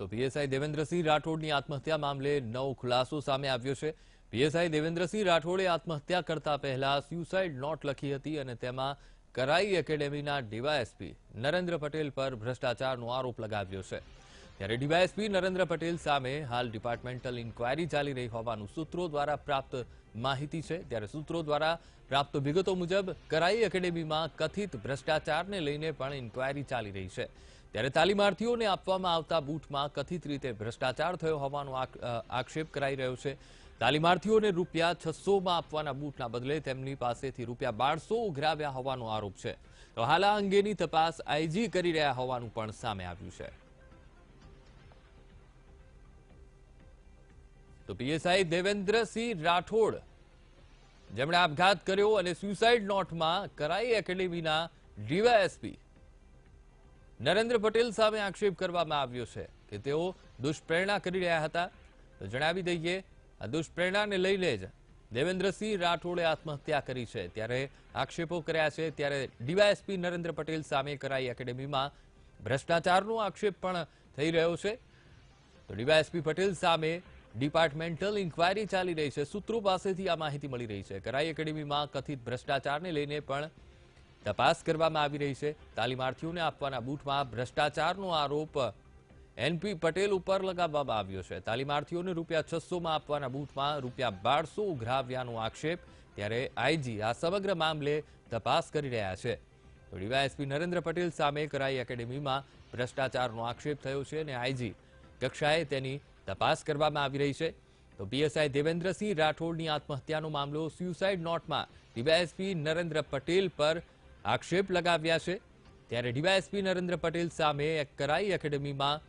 તો પીએસઆઈ દેવેન્દ્રસિંહ રાઠોડની આત્મહત્યા મામલે નવો ખુલાસો સામે આવ્યો છે. પીએસઆઈ દેવેન્દ્રસિંહ રાઠોડે આત્મહત્યા કરતા પહેલા સ્યુસાઇડ નોટ લખી હતી અને તેમાં કરાઈ એકેડેમીના ડીવાયએસપી નરેન્દ્ર પટેલ પર ભ્રષ્ટાચારનો આરોપ લગાવ્યો છે. ત્યારે ડીવાયએસપી નરેન્દ્ર પટેલ સામે હાલ ડિપાર્ટમેન્ટલ ઇન્કવાયરી ચાલી રહી હોવાનું સૂત્રો દ્વારા પ્રાપ્ત માહિતી છે. ત્યારે સૂત્રો દ્વારા પ્રાપ્ત વિગતો મુજબ કરાઈ એકેડેમીમાં કથિત ભ્રષ્ટાચારને લઈને પણ ઇન્કવાયરી ચાલી રહી છે. ત્યારે તાલીમાર્થીઓને આપવામાં આવતા બૂટમાં કથિત રીતે ભ્રષ્ટાચાર થયો હોવાનો આક- આક્ષેપ કરાઈ રહ્યો છે. તાલીમાર્થીઓને રૂપિયા છસોમાં આપવાના બૂટના બદલે તેમની પાસેથી રૂપિયા બારસો ઉઘરાવ્યા હોવાનો આરોપ છે. તો હાલ આ અંગેની તપાસ આઈજી કરી રહ્યા હોવાનું પણ સામે આવ્યું છે. તો પીએસઆઈ દેવેન્દ્રસિંહ રાઠોડ, જેમણે આપઘાત કર્યો અને સ્યુસાઇડ નોટમાં કરાઈ એકેડેમીના ડીવાયએસપી નરેન્દ્ર પટેલ સામે આક્ષેપ કરવામાં આવ્યો છે કે તેઓ દુષ્પ્રેરણા કરી રહ્યા હતા. તો જણાવી દઈએ, આ દુષ્પ્રેરણાને લઈને જ દેવેન્દ્રસિંહ રાઠોડે આત્મહત્યા કરી છે. ત્યારે આક્ષેપો કર્યા છે. ત્યારે ડીવાયએસપી નરેન્દ્ર પટેલ સામે કરાઈ એકેડેમીમાં ભ્રષ્ટાચારનો આક્ષેપ પણ થઈ રહ્યો છે. તો ડીવાયએસપી પટેલ સામે ડિપાર્ટમેન્ટલ ઇન્કવાયરી ચાલી રહી છે. સૂત્રો પાસેથી આ માહિતી મળી રહી છે. કરાઈ એકેડેમીમાં કથિત ભ્રષ્ટાચારને લઈને પણ તપાસ કરવામાં આવી રહી છે. તાલીમાર્થીઓને આપવાના બૂથમાં ભ્રષ્ટાચારનો આરોપ એનપી પટેલ ઉપર લગાવવામાં આવ્યો છે. તાલીમાર્થીઓને રૂપિયા છસોમાં આપવાના બૂથમાં રૂપિયા બારસો ઉઘરાવ્યાનો આક્ષેપ ત્યારે આઈજી આ સમગ્ર મામલે તપાસ કરી રહ્યા છે. ડીવાયએસપી નરેન્દ્ર પટેલ સામે કરાઈ એકેડેમીમાં ભ્રષ્ટાચારનો આક્ષેપ થયો છે અને આઈજી કક્ષાએ તેની તપાસ કરવામાં આવી રહી છે. તો પીએસઆઈ દેવેન્દ્રસિંહ રાઠોડની આત્મહત્યાનો મામલો સ્યુસાઇડ નોટમાં ડીવાયએસપી નરેન્દ્ર પટેલ પર આક્ષેપ લગાવ્યા છે. ત્યારે ડીવાયએસપી નરેન્દ્ર પટેલ સામે એક કરાઈ એકેડેમીમાં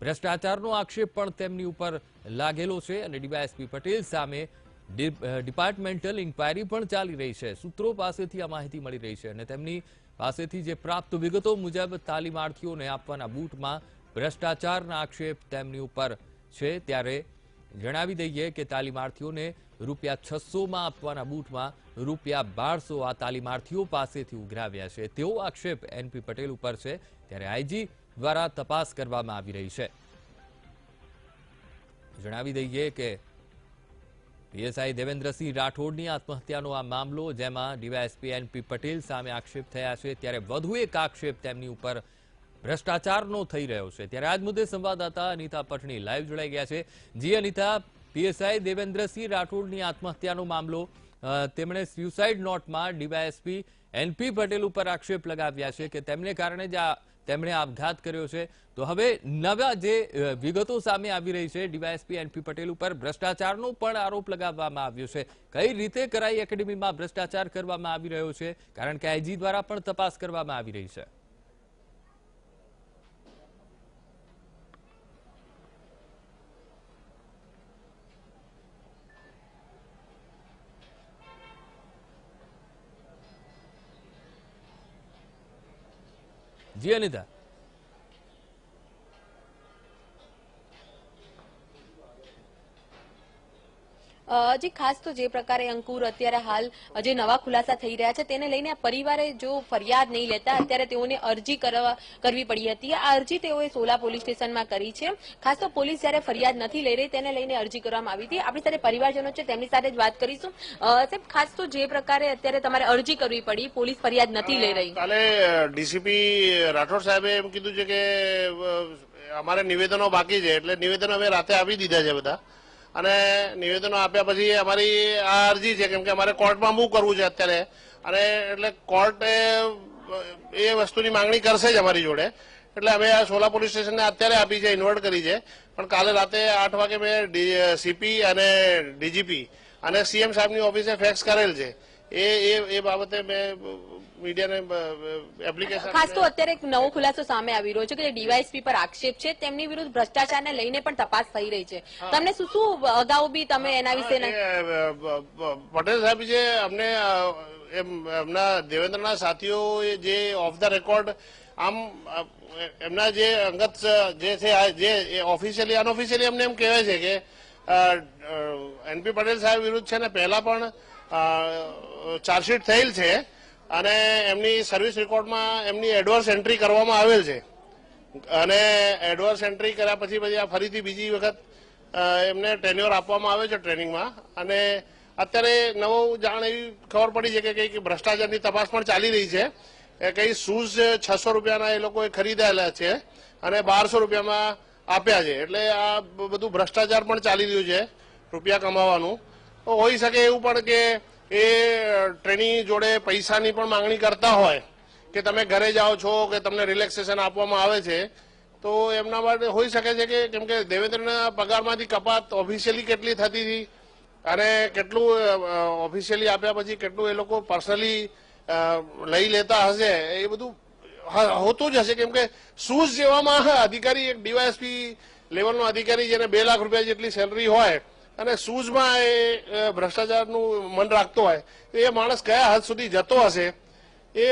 ભ્રષ્ટાચારનો આક્ષેપ પણ તેમની ઉપર લાગેલો છે અને ડીવાયએસપી પટેલ સામે ડિ- અ, ડિપાર્ટમેન્ટલ ઇન્કવાયરી પણ ચાલી રહી છે. સૂત્રો પાસેથી આ માહિતી મળી રહી છે અને તેમની પાસેથી જે પ્રાપ્ત વિગતો મુજબ તાલીમાર્થીઓને આપવાના બૂટમાં ભ્રષ્ટાચારના આક્ષેપ તેમની ઉપર છે. ત્યારે જણાવી દઈએ કે તાલીમાર્થીઓને રૂપિયા છસોમાં આપવાના બૂટમાં રૂપિયા બારસો આ તાલીમાર્થીઓ પાસેથી ઉઘરાવ્યા છે. તેવો આક્ષેપ એનપી પટેલ ઉપર છે. ત્યારે આઈજી દ્વારા તપાસ કરવામાં આવી રહી છે. જણાવી દઈએ કે પીએસઆઈ દેવેન્દ્રસિંહ રાઠોડની આત્મહત્યાનો આ મામલો, જેમાં ડીવાયએસપી એનપી પટેલ સામે આક્ષેપ થયા છે, ત્યારે વધુ એક આક્ષેપ તેમની ઉપર ભ્રષ્ટાચારનો થઈ રહ્યો છે. ત્યારે આજ મુદ્દે સંવાદદાતા અનિતા પટણી લાઈવ જોડાઈ ગયા છે. જી અનિતા, પીએસઆઈ દેવેન્દ્રસિંહ રાઠોડની આત્મહત્યાનો મામલો તેમણે સ્યુસાઇડ નોટમાં ડીવાયએસપી એનપી પટેલ ઉપર આક્ષેપ લગાવ્યા છે કે તેમને કારણે જ તેમણે આપઘાત કર્યો છે. તો હવે નવા જે વિગતો સામે આવી રહી છે, ડીવાયએસપી એનપી પટેલ ઉપર ભ્રષ્ટાચારનો પણ આરોપ લગાવવામાં આવ્યો છે. કઈ રીતે કરાઈ એકેડેમીમાં ભ્રષ્ટાચાર કરવામાં આવી રહ્યો છે? કારણ કે આઈજી દ્વારા પણ તપાસ કરવામાં આવી રહી છે. જી જી ખાસ તો જે પ્રકારે અંકુર અત્યારે હાલ જે નવા ખુલાસા થઈ રહ્યા છે, તેને લઈને પરિવારે જો ફરિયાદ નહીં લેતા, અત્યારે તેઓને અરજી કરવા પડી હતી. આ અરજી તેઓએ સોલા પોલીસ સ્ટેશનમાં કરી છે. ખાસ તો પોલીસ જ્યારે ફરિયાદ નથી લઈ રહી, તેને લઈને અરજી કરવામાં આવી હતી. આપણી સાથે પરિવારજનો છે, તેમની સાથે જ વાત કરીશું. સાહેબ, ખાસ તો જે પ્રકારે અત્યારે તમારે અરજી કરવી પડી, પોલીસ ફરિયાદ નથી લઈ રહી. કાલે ડીસીપી રાઠોડ સાહેબે એમ કીધું છે કે અમારે નિવેદનો બાકી છે, એટલે નિવેદનો અમે રાતે આપી દીધા છે બધા. અને નિવેદનો આપ્યા પછી અમારી આ અરજી છે, કેમ કે અમારે કોર્ટમાં મૂવ કરવું છે અત્યારે. અને એટલે કોર્ટ એ વસ્તુની માંગણી કરશે જ અમારી જોડે. એટલે અમે આ સોલા પોલીસ સ્ટેશનને અત્યારે આપી છે ઇન્વર્ટ કરી છે. પણ કાલે રાતે આઠ વાગે મેં સીપી અને ડીજીપી અને સીએમ સાહેબની ઓફિસે ફેક્સ કરેલ છે. એ એ બાબતે મેં મીડિયાને એપ્લિકેશન ખાસ તો અત્યારે એક નવો ખુલાસો સામે આવી રહ્યો છે કે જે ડીવાયએસપી પર આક્ષેપ છે તેમની વિરુદ્ધ ભ્રષ્ટાચારને લઈને પણ તપાસ થઈ રહી છે. તમને શું શું અગાઉ બી તમે એના વિશે પટેલ સાહેબ જે અમને એમના દેવેન્દ્રના સાથીઓ જે ઓફ ધ રેકોર્ડ આમ એમના જે અંગત જે છે જે ઓફિશિયલી અનઓફિશિયલી અમને એમ કહેવાય છે કે એનપી પટેલ સાહેબ વિરુદ્ધ છે ને પહેલા પણ ચાર્જશીટ થયેલ છે. અને એમની સર્વિસ રેકોર્ડમાં એમની એડવર્સ એન્ટ્રી કરવામાં આવેલ છે. અને એડવાન્સ એન્ટ્રી કર્યા પછી પછી આ ફરીથી બીજી વખત એમને ટેન્યોર આપવામાં આવે છે ટ્રેનિંગમાં અને અત્યારે નવો જાણ એવી ખબર પડી છે કે કંઈક ભ્રષ્ટાચારની તપાસ પણ ચાલી રહી છે. એ કંઈ શૂઝ છસો રૂપિયાના એ લોકોએ ખરીદેલા છે અને બારસો રૂપિયામાં આપ્યા છે. એટલે આ બધું ભ્રષ્ટાચાર પણ ચાલી રહ્યું છે, રૂપિયા કમાવાનું. તો હોઈ શકે એવું પણ કે એ ટ્રેની જોડે પૈસાની પણ માંગણી કરતા હોય કે તમે ઘરે જાઓ છો, કે તમને રિલેક્સેશન આપવામાં આવે છે, તો એમના માટે હોઈ શકે છે કે કેમ કે દેવેન્દ્રના પગારમાંથી કપાત ઓફિશિયલી કેટલી થતી હતી અને કેટલું ઓફિશિયલી આપ્યા પછી કેટલું એ લોકો પર્સનલી લઈ લેતા હશે, એ બધું હોતું જ હશે. કેમ કે શૂઝ જેવામાં અધિકારી એક ડીવાયએસપી લેવલનો અધિકારી જેને બે લાખ રૂપિયા જેટલી સેલરી હોય અને શૂઝમાં એ ભ્રષ્ટાચારનું મન રાખતો હોય તો એ માણસ કયા હદ સુધી જતો હશે એ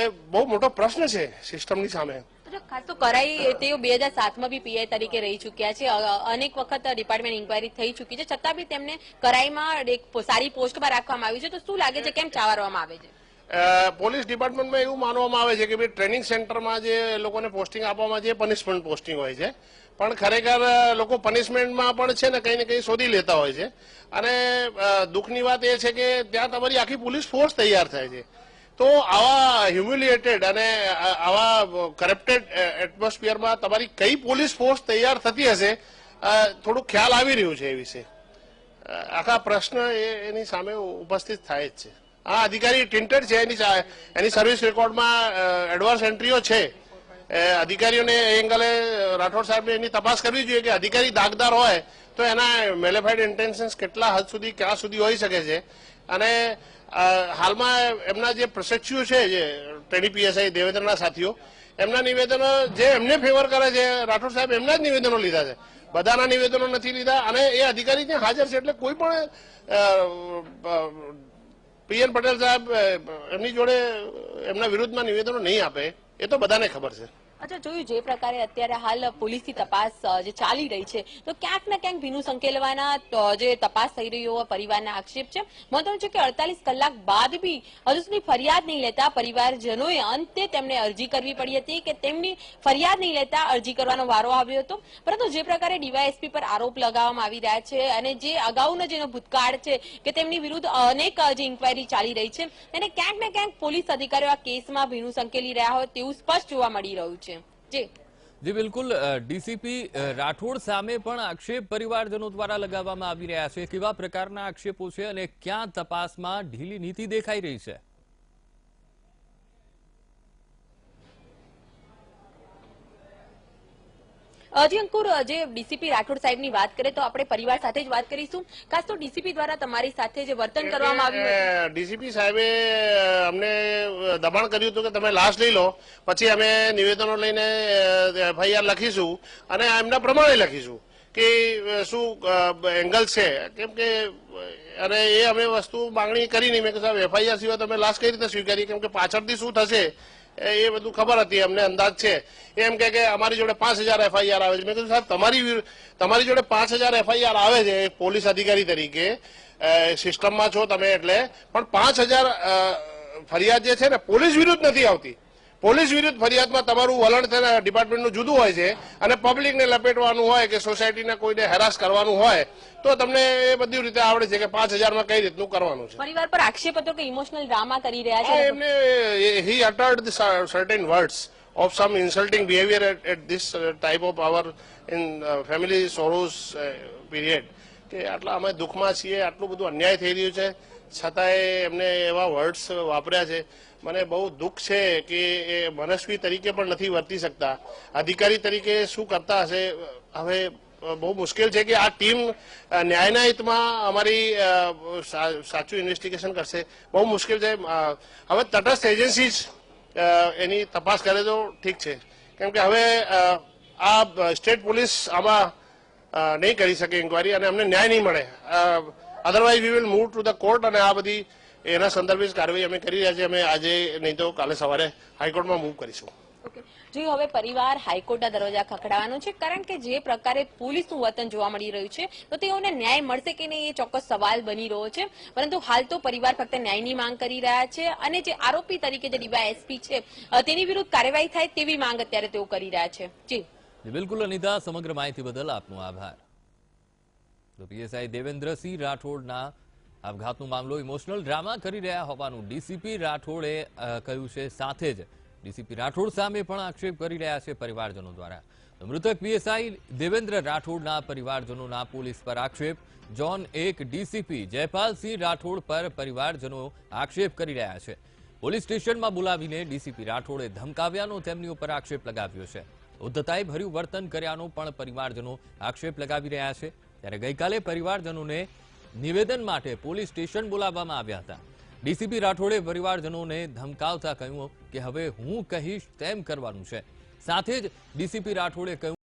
એ બહુ મોટો પ્રશ્ન છે સિસ્ટમની સામે. તો ખાસ તો કરાઈ તેઓ બે હજાર સાતમાં બી પીઆઈ તરીકે રહી ચૂક્યા છે. અનેક વખત ડિપાર્ટમેન્ટ ઇન્કવાયરી થઈ ચૂકી છે. છતાં બી તેમને કરાઈમાં એક સારી પોસ્ટમાં રાખવામાં આવ્યું છે. તો શું લાગે છે કેમ ચાવરવામાં આવે છે? પોલીસ ડિપાર્ટમેન્ટમાં એવું માનવામાં આવે છે કે ભાઈ ટ્રેનિંગ સેન્ટરમાં જે લોકોને પોસ્ટિંગ આપવામાં જે પનિશમેન્ટ પોસ્ટિંગ હોય છે પણ ખરેખર લોકો પનિશમેન્ટમાં પણ છે ને કંઈ ને કંઈ શોધી લેતા હોય છે. અને દુઃખની વાત એ છે કે ત્યાં તમારી આખી પોલીસ ફોર્સ તૈયાર થાય છે. તો આવા હ્યુમિલિએટેડ અને આવા કરપ્ટેડ એટમોસ્ફિયરમાં તમારી કઈ પોલીસ ફોર્સ તૈયાર થતી હશે થોડું ખ્યાલ આવી રહ્યું છે એ વિશે. આખા પ્રશ્ન એની સામે ઉપસ્થિત થાય જ છે. આ અધિકારી ટિન્ટેડ છે, એની એની સર્વિસ રેકોર્ડમાં એડવાન્સ એન્ટ્રીઓ છે. અધિકારીઓને એ એંગલે રાઠોડ સાહેબને એની તપાસ કરવી જોઈએ કે અધિકારી દાગદાર હોય તો એના મેલેફાઈડ ઇન્ટેન્શન્સ કેટલા હદ સુધી, ક્યાં સુધી હોઈ શકે છે. અને હાલમાં એમના જે પ્રશિક્ષુઓ છે, જે ટ્રેની પીએસઆઈ દેવેન્દ્રના સાથીઓ, એમના નિવેદનો જે એમને ફેવર કરે છે, રાઠોડ સાહેબ એમના જ નિવેદનો લીધા છે. બધાના નિવેદનો નથી લીધા અને એ અધિકારી ત્યાં હાજર છે એટલે કોઈ પણ પીએન પટેલ સાહેબ એમની જોડે એમના વિરુદ્ધમાં નિવેદનો નહીં આપે, એ તો બધાને ખબર છે. અચ્છા, જોયું જે પ્રકારે અત્યારે હાલ પોલીસની તપાસ જે ચાલી રહી છે, તો ક્યાંક ને ક્યાંક ભીનું સંકેલવાના જે તપાસ થઈ રહી હોવા પરિવારના આક્ષેપ છે. મહત્વનું છે કે અડતાલીસ કલાક બાદ બી હજુ સુધી ફરિયાદ નહીં લેતા પરિવારજનોએ અંતે તેમને અરજી કરવી પડી હતી કે તેમની ફરિયાદ નહીં લેતા અરજી કરવાનો વારો આવ્યો હતો. પરંતુ જે પ્રકારે ડીવાયએસપી પર આરોપ લગાવવામાં આવી રહ્યા છે અને જે અગાઉનો જેનો ભૂતકાળ છે કે તેમની વિરુદ્ધ અનેક જે ઇન્કવાયરી ચાલી રહી છે અને ક્યાંક ને ક્યાંક પોલીસ અધિકારીઓ આ કેસમાં ભીનું સંકેલી રહ્યા હોય તેવું સ્પષ્ટ જોવા મળી રહ્યું છે. જી. બિલકુલ. ડીસીપી રાઠોડ સામે પણ આક્ષેપ પરિવારજનો દ્વારા લગાવવામાં આવી રહ્યા છે કેવા પ્રકારના આક્ષેપો છે અને ક્યાં તપાસમાં ઢીલી નીતિ દેખાઈ રહી છે? હજી અંકુર જે ડીસીપી રાઠોડ સાહેબની વાત કરીએ તો આપણે પરિવાર સાથે જ વાત કરીશું. ખાસ તો ડીસીપી દ્વારા તમારી સાથે જે વર્તન કરવામાં આવ્યું ડીસીપી સાહેબે અમને દબાણ કર્યું હતું કે તમે લાશ લઈ લો. પછી અમે નિવેદનો લઈને એફઆઈઆર લખીશું અને એમના પ્રમાણે લખીશું કે શું એંગલ છે. કેમ કે અને એ અમે વસ્તુ માંગણી કરી નહીં. મેં કે સાહેબ એફઆઈઆર સિવાય તમે લાશ કઈ રીતે સ્વીકારી કેમ કે પાછળથી શું થશે એ બધું ખબર હતી, અમને અંદાજ છે. એમ કે અમારી જોડે પાંચ હજાર એફઆઈઆર આવે છે. મેં કીધું, સાહેબ, તમારી તમારી જોડે પાંચ હજાર એફઆઈઆર આવે છે પોલીસ અધિકારી તરીકે. સિસ્ટમમાં છો તમે એટલે. પણ પાંચ હજાર ફરિયાદ જે છે ને, પોલીસ વિરુદ્ધ નથી આવતી. પોલીસ વિરુદ્ધ ફરિયાદમાં તમારું વલણ તેના ડિપાર્ટમેન્ટનું જુદું હોય છે અને પબ્લિકને લપેટવાનું હોય કે સોસાયટીના કોઈને હેરાસ કરવાનું હોય તો તમને એ બધી રીતે આવડે છે કે પાંચ હજારમાં કઈ રીતનું કરવાનું છે. પરિવાર પર આક્ષેપ હતો કે ઇમોશનલ ડ્રામા કરી રહ્યા છે એમને he uttered certain words of some insulting behaviour at this type of hour in family sorrows our કે આટલા અમે દુઃખમાં છીએ, આટલું બધું અન્યાય થઈ રહ્યું છે. છતાંય એમને એવા વર્ડ્સ વાપર્યા છે. મને બહુ દુઃખ છે કે એ મનસ્વી તરીકે પણ નથી વર્તી શકતા. અધિકારી તરીકે શું કરતા હશે? હવે બહુ મુશ્કેલ છે કે આ ટીમ ન્યાયના હિતમાં અમારી સાચું ઇન્વેસ્ટિગેશન કરશે. બહુ મુશ્કેલ છે. હવે તટસ્થ એજન્સી જ એની તપાસ કરે તો ઠીક છે. કેમ કે હવે આ સ્ટેટ પોલીસ આમાં નહીં કરી શકે ઇન્કવાયરી અને અમને ન્યાય નહીં મળે. Otherwise we will move to the court અને આ બધી એના સંદર્ભે જ કાર્યવાહી અમે કરી રહ્યા છીએ. અમે આજે નહીં તો કાલે સવારે હાઈકોર્ટમાં મૂવ કરીશું. જી હવે પરિવાર હાઈકોર્ટના દરવાજા ખખડાવવાનો છે. કારણ કે જે પ્રકારે પોલીસનું વતન જોવા મળી રહ્યું છે તો તેઓને ન્યાય મળશે કે નહીં એ ચોક્કસ સવાલ બની રહ્યો છે. પરંતુ હાલ તો પરિવાર ફક્ત ન્યાયની માંગ કરી રહ્યા છે અને જે આરોપી તરીકે જે ડીવાયએસપી છે તેની વિરુદ્ધ કાર્યવાહી થાય તેવી માંગ અત્યારે તેઓ કરી રહ્યા છે. જી, બિલકુલ અનિતા સમગ્ર માહિતી બદલ આપનો આભાર. તો પીએસઆઈ દેવેન્દ્રસિંહ રાઠોડના આપઘાતનો મામલો ઇમોશનલ ડ્રામા કરી રહ્યા હોવાનું ડીસીપી રાઠોડે કહ્યું છે. સાથે જ ડીસીપી રાઠોડ સામે પણ આક્ષેપ કરી રહ્યા છે પરિવારજનો દ્વારા. મૃતક પીએસઆઈ દેવેન્દ્ર રાઠોડના પરિવારજનોના પોલીસ પર આક્ષેપ. જોન એક ડીસીપી જયપાલસિંહ રાઠોડ પર પરિવારજનો આક્ષેપ કરી રહ્યા છે. પોલીસ સ્ટેશનમાં બોલાવીને ડીસીપી રાઠોડે ધમકાવ્યાનો તેમની ઉપર આક્ષેપ લગાવ્યો છે. ઉદ્ધતાઈ ભર્યું વર્તન કર્યાનો પણ પરિવારજનો આક્ષેપ લગાવી રહ્યા છે. ત્યારે ગઈકાલે પરિવારજનોને નિવેદન માટે પોલીસ સ્ટેશન બોલાવવામાં આવ્યા હતા. ડીસીપી રાઠોડે પરિવારજનોને ધમકાવતા કહ્યું કે હવે હું કહીશ તેમ કરવાનું છે. સાથે જ ડીસીપી રાઠોડે કહ્યું